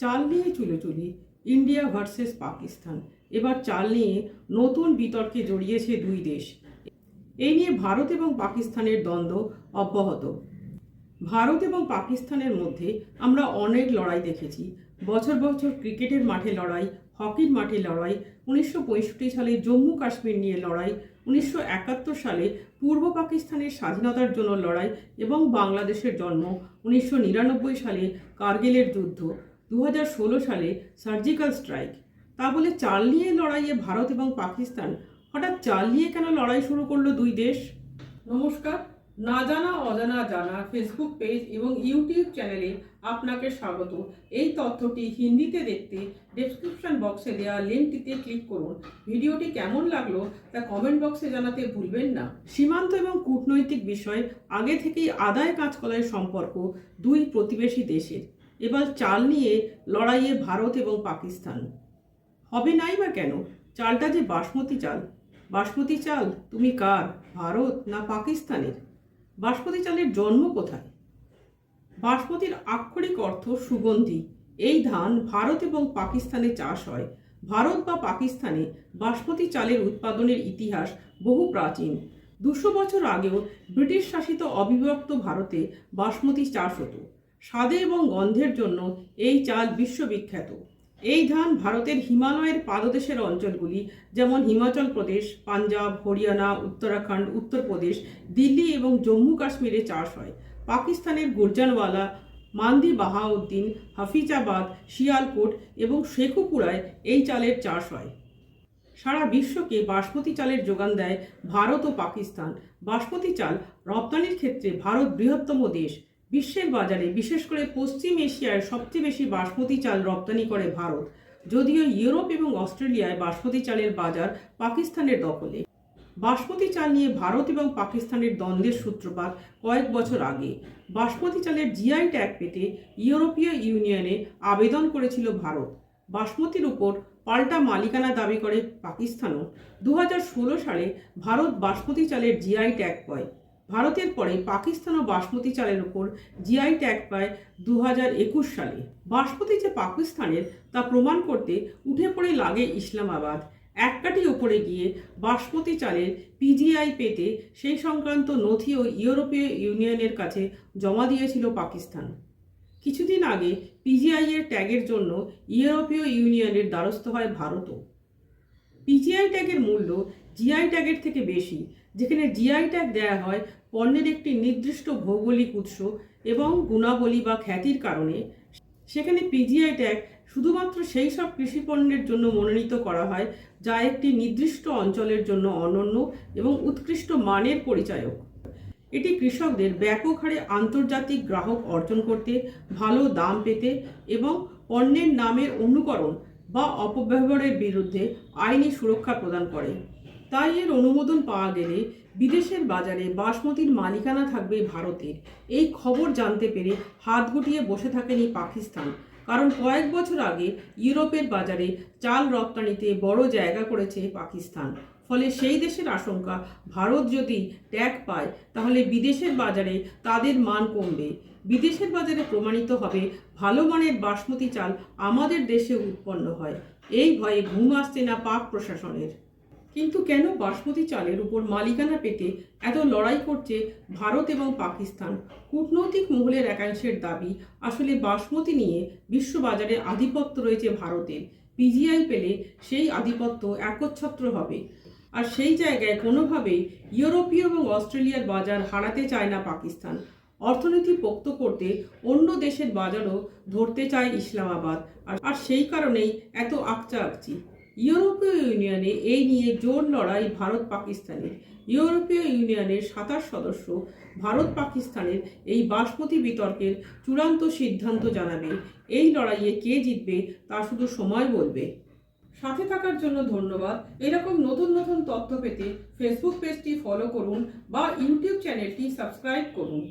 চাল নিয়ে চুলোচুলি India versus Pakistan এবার চাল নিয়ে নতুন বিতর্কে জড়িয়েছে দুই দেশ। এই নিয়ে ভারত এবং পাকিস্তানের দ্বন্দ্ব অব্যাহত। ভারত এবং পাকিস্তানের মধ্যে আমরা অনেক লড়াই দেখেছি। বছর বছর ক্রিকেটের মাঠে লড়াই, হকির মাঠে লড়াই, উনিশশো পঁয়ষট্টি সালে জম্মু কাশ্মীর নিয়ে লড়াই, উনিশশো একাত্তর সালে পূর্ব পাকিস্তানের স্বাধীনতার জন্য লড়াই এবং বাংলাদেশের জন্ম, উনিশশো নিরানব্বই সালে কার্গিলের যুদ্ধ। দু ষোলো সালে সার্জিক্যাল স্ট্রাইক। তা বলে চাল নিয়ে লড়াইয়ে ভারত এবং পাকিস্তান। হঠাৎ চাল নিয়ে কেন লড়াই শুরু করল দুই দেশ? নমস্কার। না জানা অজানা জানা ফেসবুক পেজ এবং ইউটিউব চ্যানেলে আপনাকে স্বাগত। এই তথ্যটি হিন্দিতে দেখতে ডেসক্রিপশন বক্সে দেওয়া লিঙ্কটিতে ক্লিক করুন। ভিডিওটি কেমন লাগল তা কমেন্ট বক্সে জানাতে ভুলবেন না। সীমান্ত এবং কূটনৈতিক বিষয় আগে থেকেই আদায় কাজ কাজকলায় সম্পর্ক দুই প্রতিবেশী দেশের। এবার চাল নিয়ে লড়াইয়ে ভারত এবং পাকিস্তান। হবে নাই বা কেন? চালটা যে বাসমতি চাল। বাসমতি চাল তুমি কার? ভারত না পাকিস্তানের? বাসমতি চালের জন্ম কোথায়? বাসমতির আক্ষরিক অর্থ সুগন্ধি। এই ধান ভারত এবং পাকিস্তানে চাষ হয়। ভারত বা পাকিস্তানে বাসমতি চালের উৎপাদনের ইতিহাস বহু প্রাচীন। দুশো বছর আগেও ব্রিটিশ শাসিত অবিভক্ত ভারতে বাসমতি চাষ হতো। স্বাদে এবং গন্ধের জন্য এই চাল বিশ্ববিখ্যাত। এই ধান ভারতের হিমালয়ের পাদদেশের অঞ্চলগুলি, যেমন হিমাচল প্রদেশ, পাঞ্জাব, হরিয়ানা, উত্তরাখণ্ড, উত্তরপ্রদেশ, দিল্লি এবং জম্মু কাশ্মীরে চাষ হয়। পাকিস্তানের গুরজানওয়ালা, মান্দি বাহাউদ্দিন, হাফিজাবাদ, শিয়ালকোট এবং শেখুপুরায় এই চালের চাষ হয়। সারা বিশ্বকে বাসমতি চালের যোগান দেয় ভারত ও পাকিস্তান। বাসমতি চাল রপ্তানির ক্ষেত্রে ভারত বৃহত্তম দেশ। বিশ্বের বাজারে, বিশেষ করে পশ্চিম এশিয়ায় সবচেয়ে বেশি বাসমতি চাল রপ্তানি করে ভারত, যদিও ইউরোপ এবং অস্ট্রেলিয়ায় বাসমতি চালের বাজার পাকিস্তানের দখলে। বাসমতি চাল নিয়ে ভারত এবং পাকিস্তানের দ্বন্দ্বের সূত্রপাত কয়েক বছর আগে। বাসমতি চালের জিআই ট্যাগ পেতে ইউরোপীয় ইউনিয়নে আবেদন করেছিল ভারত। বাসমতির উপর পাল্টা মালিকানা দাবি করে পাকিস্তানও। দু হাজার ষোলো সালে ভারত বাসমতি চালের জিআই ট্যাগ পায়। ভারতের পরে পাকিস্তানও বাসমতি চালের ওপর জিআই ট্যাগ পায় দু একুশ সালে। বাসমতি যে পাকিস্তানের, তা প্রমাণ করতে উঠে পড়ে লাগে ইসলামাবাদ। এক কাঠি ওপরে গিয়ে বাসমতি চালের পিজিআই পেতে সেই সংক্রান্ত নথিও ইউরোপীয় ইউনিয়নের কাছে জমা দিয়েছিল পাকিস্তান। কিছুদিন আগে পিজিআই এর ট্যাগের জন্য ইউরোপীয় ইউনিয়নের দ্বারস্থ হয় ভারতও। পিজিআই ট্যাগের মূল্য জিআই ট্যাগের থেকে বেশি, যেখানে জিআই ট্যাগ দেওয়া হয় পণ্যের একটি নির্দিষ্ট ভৌগোলিক উৎস এবং গুণাবলী বা খ্যাতির কারণে। সেখানে পিজিআই ট্যাগ শুধুমাত্র সেই সব কৃষি পণ্যের জন্য মনোনীত করা হয়, যা একটি নির্দিষ্ট অঞ্চলের জন্য অনন্য এবং উৎকৃষ্ট মানের পরিচায়ক। এটি কৃষকদের ব্যাপক হারে আন্তর্জাতিক গ্রাহক অর্জন করতে, ভালো দাম পেতে এবং পণ্যের নামের অনুকরণ বা অপব্যবহারের বিরুদ্ধে আইনি সুরক্ষা প্রদান করে। তাই এর অনুমোদন পাওয়া গেলে বিদেশের বাজারে বাসমতির মালিকানা থাকবে ভারতের। এই খবর জানতে পেরে হাত গুটিয়ে বসে থাকেনি পাকিস্তান। কারণ কয়েক বছর আগে ইউরোপের বাজারে চাল রপ্তানিতে বড় জায়গা করেছে পাকিস্তান। ফলে সেই দেশের আশঙ্কা, ভারত যদি ট্যাগ পায়, তাহলে বিদেশের বাজারে তাদের মান কমবে। বিদেশের বাজারে প্রমাণিত হবে, ভালো মানের বাসমতি চাল আমাদের দেশে উৎপন্ন হয়। এই ভয়ে ঘুম আসছে না পাক প্রশাসনের। কিন্তু কেন বাসমতি চালের উপর মালিকানা পেতে এত লড়াই করছে ভারত এবং পাকিস্তান? কূটনৈতিক মহলের একাংশের দাবি, আসলে বাসমতি নিয়ে বিশ্ববাজারে আধিপত্য রয়েছে ভারতের। পিজিআই পেলে সেই আধিপত্য একচ্ছত্র হবে। আর সেই জায়গায় কোনোভাবেই ইউরোপীয় এবং অস্ট্রেলিয়ার বাজার হারাতে চায় না পাকিস্তান। অর্থনীতি পোক্ত করতে অন্য দেশের বাজারও ধরতে চায় ইসলামাবাদ। আর সেই কারণেই এত আকচা আকচি ইউরোপীয় ইউনিয়নে এই নিয়ে জোর লড়াই ভারত পাকিস্তানের ইউরোপীয় ইউনিয়নের সাতাশ সদস্য ভারত পাকিস্তানের এই বাসমতি বিতর্কের চূড়ান্ত সিদ্ধান্ত জানাবে। এই লড়াইয়ে কে জিতবে তা শুধু সময় বলবে। সাথে থাকার জন্য ধন্যবাদ। এরকম নতুন নতুন তথ্য পেতে ফেসবুক পেজটি ফলো করুন বা ইউটিউব চ্যানেলটি সাবস্ক্রাইব করুন।